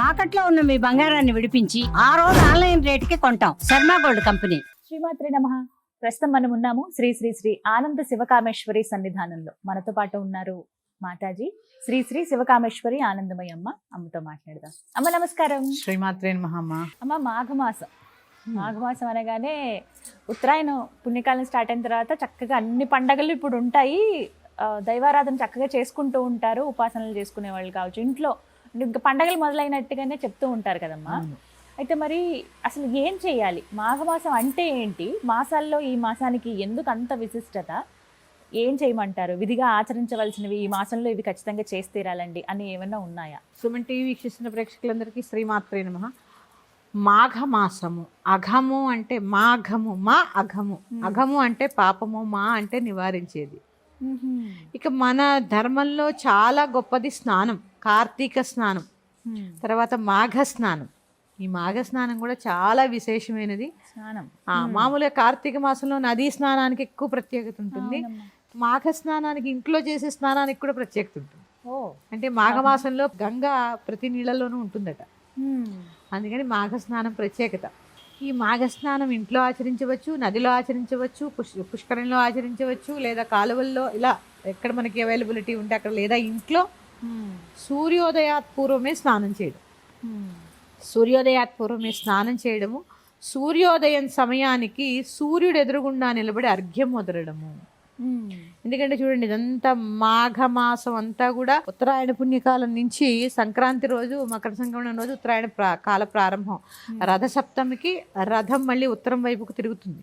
తాకట్లో ఉన్న మీ బంగారాన్ని విడిపించి ఆ రోజు ఆన్లైన్ రేటుకి కొంటాం. Sharma gold company. శ్రీమాత్రి నమ. ప్రస్తుతం మనం ఉన్నాము శ్రీ శ్రీ శ్రీ ఆనంద శివకామేశ్వరి సన్నిధానంలో. మనతో పాటు ఉన్నారు మాతాజీ. శ్రీ శ్రీ శివకామేశ్వరి ఆనందమయ్య అమ్మ. అమ్మతో మాట్లాడదాం. అమ్మ నమస్కారం. శ్రీమాత్రే మహమ్మ అమ్మ. మాఘమాసం. మాఘమాసం అనగానే ఉత్తరాయణం పుణ్యకాలం స్టార్ట్ అయిన తర్వాత చక్కగా అన్ని పండగలు ఇప్పుడు ఉంటాయి. దైవారాధన చక్కగా చేసుకుంటూ ఉంటారు. ఉపాసనలు చేసుకునే వాళ్ళు కావచ్చు. ఇంట్లో ఇంకా పండగలు మొదలైనట్టుగానే చెప్తూ ఉంటారు కదమ్మా. అయితే మరి అసలు ఏం చేయాలి? మాఘమాసం అంటే ఏంటి? మాసాల్లో ఈ మాసానికి ఎందుకు అంత విశిష్టత? ఏం చేయమంటారు? విధిగా ఆచరించవలసినవి ఈ మాసంలో ఇవి ఖచ్చితంగా చేసి తీరాలండి అని ఏమైనా ఉన్నాయా? సుమన్ టీవీ వీక్షిస్తున్న ప్రేక్షకులందరికీ శ్రీమాత్రే నమ. మాఘమాసము. అఘము అంటే మాఘము మా అఘము. అఘము అంటే పాపము మా అంటే నివారించేది. ఇక మన ధర్మంలో చాలా గొప్పది స్నానం. కార్తీక స్నానం తర్వాత మాఘ స్నానం ఈ మాఘ స్నానం కూడా చాలా విశేషమైనది. స్నానం. మామూలుగా కార్తీక మాసంలో నదీ స్నానానికి ఎక్కువ ప్రత్యేకత ఉంటుంది. మాఘ స్నానానికి ఇంట్లో చేసే స్నానానికి కూడా ప్రత్యేకత ఉంటుంది. అంటే మాఘమాసంలో గంగ ప్రతి నీళ్ళలోనూ ఉంటుందట. అందుకని మాఘ స్నానం ప్రత్యేకత. ఈ మాఘ స్నానం ఇంట్లో ఆచరించవచ్చు నదిలో ఆచరించవచ్చు పుష్ పుష్కరంలో ఆచరించవచ్చు లేదా కాలువల్లో ఇలా ఎక్కడ మనకి అవైలబిలిటీ ఉంటే అక్కడ లేదా ఇంట్లో. సూర్యోదయాత్ పూర్వమే స్నానం చేయడం. సూర్యోదయాత్ పూర్వమే స్నానం చేయడము సూర్యోదయం సమయానికి సూర్యుడు ఎదురుగుండా నిలబడి అర్ఘ్యం వదలడము. ఎందుకంటే చూడండి ఇదంతా మాఘమాసం అంతా కూడా ఉత్తరాయణ పుణ్యకాలం నుంచి సంక్రాంతి రోజు మకర సంక్రమణం రోజు ఉత్తరాయణ ప్రా కాల ప్రారంభం రథ సప్తమికి రథం మళ్ళీ ఉత్తరం వైపుకు తిరుగుతుంది.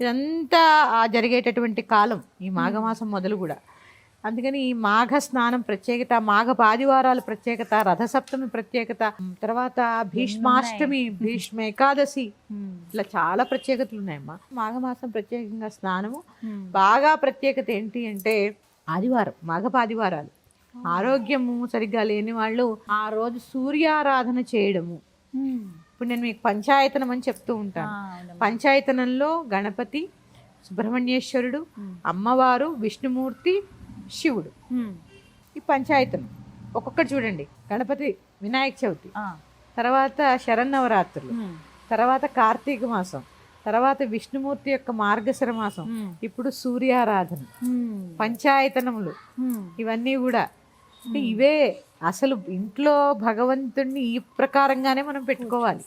ఇదంతా జరిగేటటువంటి కాలం ఈ మాఘమాసం మొదలు కూడా అందుకని ఈ మాఘ స్నానం ప్రత్యేకత మాఘ పాదివారాల ప్రత్యేకత రథసప్తమి ప్రత్యేకత తర్వాత భీష్మాష్టమి భీష్మ ఏకాదశి. ఇట్లా చాలా ప్రత్యేకతలు ఉన్నాయమ్మా మాఘమాసం ప్రత్యేకంగా స్నానము. బాగా ప్రత్యేకత ఏంటి అంటే ఆదివారం మాఘపు ఆదివారాలు ఆరోగ్యము సరిగ్గా లేని వాళ్ళు ఆ రోజు సూర్యారాధన చేయడము. ఇప్పుడు నేను మీకు పంచాయతనం అని చెప్తూ ఉంటాను. పంచాయతనంలో గణపతి సుబ్రహ్మణ్యేశ్వరుడు అమ్మవారు విష్ణుమూర్తి శివుడు. ఈ పంచాయతనం ఒక్కొక్కటి చూడండి గణపతి వినాయక చవితి. తర్వాత శరన్నవరాత్రులు. తర్వాత కార్తీక మాసం తర్వాత విష్ణుమూర్తి యొక్క మార్గశిర మాసం. ఇప్పుడు సూర్యారాధన. పంచాయతనములు. ఇవన్నీ కూడా ఇవే అసలు ఇంట్లో భగవంతుణ్ణి ఈ ప్రకారంగానే మనం పెట్టుకోవాలి.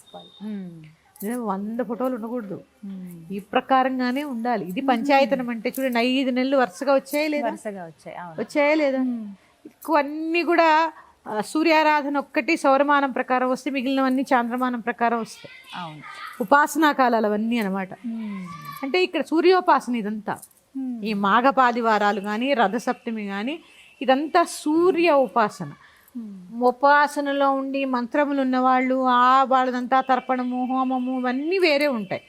నేను వంద ఫోటోలు ఉండకూడదు. ఈ ప్రకారంగానే ఉండాలి. ఇది పంచాయతనం అంటే చూడండి ఐదు నెలలు వరుసగా వచ్చాయి లేదా? వరుసగా వచ్చాయి వచ్చాయా లేదా? అన్నీ కూడా సూర్యారాధన ఒక్కటి సౌరమానం ప్రకారం వస్తే మిగిలినవన్నీ చాంద్రమానం ప్రకారం వస్తాయి. అవును. ఉపాసనా కాలాలు అవన్నీ అనమాట. అంటే ఇక్కడ సూర్యోపాసన ఇదంతా. ఈ మాఘపాదివారాలు కానీ రథసప్తమి కానీ ఇదంతా సూర్య ఉపాసన. ఉపాసనలో ఉండి మంత్రములు ఉన్నవాళ్ళు ఆ వాళ్ళదంతా తర్పణము హోమము ఇవన్నీ వేరే ఉంటాయి.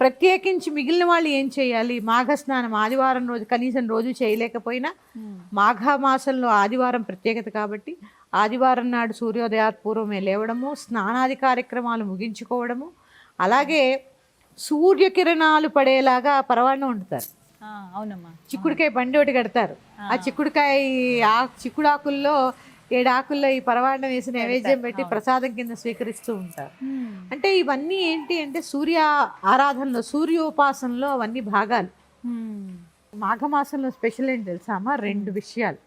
ప్రత్యేకించి మిగిలిన వాళ్ళు ఏం చేయాలి? మాఘ స్నానం ఆదివారం రోజు కనీసం రోజు చేయలేకపోయినా హ్మ్. మాఘ మాసంలో ఆదివారం ప్రత్యేకత కాబట్టి ఆదివారం నాడు సూర్యోదయాత్ పూర్వమే లేవడము స్నానాది కార్యక్రమాలు ముగించుకోవడము అలాగే సూర్యకిరణాలు పడేలాగా పరవాణం వండుతారు. అవునమ్మా. చిక్కుడుకాయ బండి ఒకటి కడతారు. ఆ. చిక్కుడుకాయ ఆ చిక్కుడాకుల్లో ఏడు ఆకుల్లో ఈ పరవాణం వేసి నైవేద్యం పెట్టి ప్రసాదం కింద స్వీకరిస్తూ ఉంటారు. అంటే ఇవన్నీ ఏంటి అంటే సూర్య ఆరాధనలో సూర్యోపాసనలో అవన్నీ భాగాలు. మాఘమాసంలో స్పెషల్ ఏంటి తెలుసా అమ్మా? రెండు విషయాలు.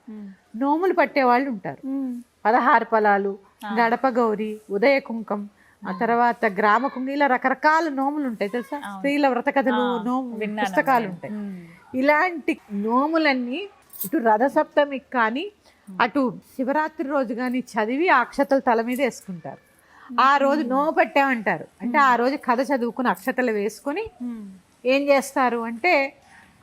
నోములు పట్టే వాళ్ళు ఉంటారు. పదహారు ఫలాలు గడప గౌరి ఉదయ కుంకం ఆ తర్వాత గ్రామ కుంకం ఇలా రకరకాల నోములు ఉంటాయి తెలుసా? స్త్రీల వ్రత కథలు నోము పుస్తకాలు ఉంటాయి. ఇలాంటి నోములన్నీ ఇటు రథసప్తమికి కానీ అటు శివరాత్రి రోజు కానీ చదివి ఆ అక్షతలు తల మీద వేసుకుంటారు. ఆ రోజు నోము పట్టామంటారు. అంటే ఆ రోజు కథ చదువుకుని అక్షతలు వేసుకొని. ఏం చేస్తారు అంటే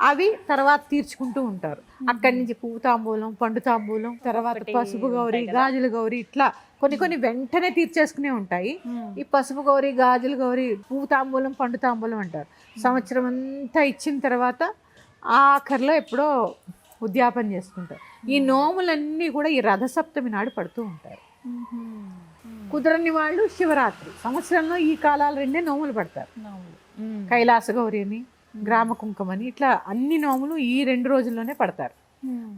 అవి తర్వాత తీర్చుకుంటూ ఉంటారు. అక్కడి నుంచి పువ్వు తాంబూలం పండు తాంబూలం తర్వాత పసుపు గౌరి గాజుల గౌరి ఇట్లా కొన్ని కొన్ని వెంటనే తీర్చేసుకునే ఉంటాయి. ఈ పసుపు గౌరి గాజుల గౌరి పువ్వు తాంబూలం పండు తాంబూలం అంటారు. సంవత్సరం అంతా ఇచ్చిన తర్వాత ఆఖరిలో ఎప్పుడో ఉద్యాపన చేసుకుంటారు. ఈ నోములన్నీ కూడా ఈ రథసప్తమి నాడు పడుతూ ఉంటారు. కుదరని వాళ్ళు శివరాత్రి. సంవత్సరంలో ఈ కాలాలు రెండే నోములు పడతారు. నోములు. హ్మ్. కైలాస గౌరి అని గ్రామ కుంకుమని ఇట్లా అన్ని నోములు ఈ రెండు రోజుల్లోనే పడతారు.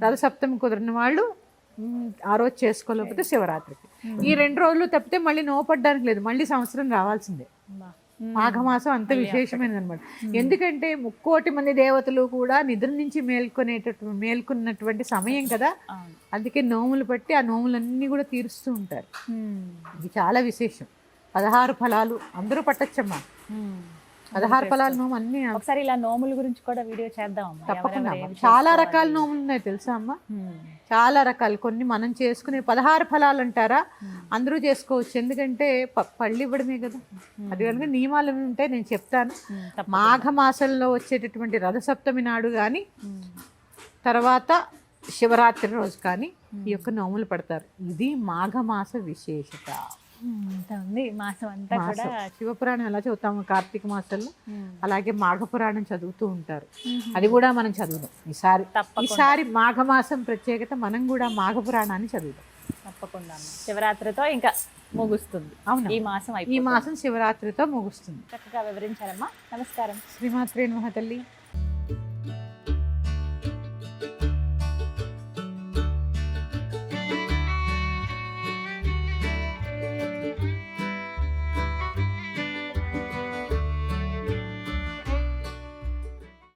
రథసప్తమి కుదిరిన వాళ్ళు ఆ రోజు చేసుకోలేకపోతే శివరాత్రికి. ఈ రెండు రోజులు తప్పితే మళ్ళీ నోపడ్డానికి లేదు. మళ్ళీ సంవత్సరం రావాల్సిందే. మాఘమాసం అంత విశేషమైనది అనమాట ఎందుకంటే ముక్కోటి మంది దేవతలు కూడా నిద్ర నుంచి మేల్కొనేటటువంటి మేల్కొన్నటువంటి సమయం కదా. అందుకే నోములు పట్టి ఆ నోములన్నీ కూడా తీరుస్తూ ఉంటారు. ఇది చాలా విశేషం. పదహారు ఫలాలు అందరూ పట్టచ్చమ్మా. మ్మ్. పదహారు ఫలాల నోము అన్ని ఒకసారి ఇలా నోముల గురించి కూడా వీడియో చేద్దాం. తప్పకుండా చాలా? రకాల నోములు ఉన్నాయి తెలుసా అమ్మా? మ్మ్. చాలా రకాలు. కొన్ని మనం చేసుకునే పదహారు ఫలాలు అంటారా అందరూ చేసుకోవచ్చు. ఎందుకంటే పళ్ళు ఇవ్వడమే కదా. అది కనుక నియమాలు ఉంటాయి నేను చెప్తాను. మ్మ్. తప్ప- మాఘ మాసంలో వచ్చేటటువంటి రథసప్తమి నాడు కానీ. తర్వాత శివరాత్రి రోజు కానీ ఈ యొక్క నోములు పడతారు. ఇది మాఘమాస విశేషత. ఉంది మాసం అంతా కూడా శివపురాణం ఎలా చదువుతాము? కార్తీక మాసంలో. అలాగే మాఘపురాణం చదువుతూ ఉంటారు. అది కూడా మనం చదువుదాం ఈసారి. ఈసారి మాఘమాసం ప్రత్యేకత మనం కూడా మాఘపురాణాన్ని చదువుదాం. తప్పకుండా. శివరాత్రితో ఇంకా ముగుస్తుంది. అవునా. ఈ మాసం ఈ మాసం శివరాత్రితో ముగుస్తుంది. చక్కగా వివరించారమ్మా. నమస్కారం. శ్రీమాత్రే నమః తల్లి.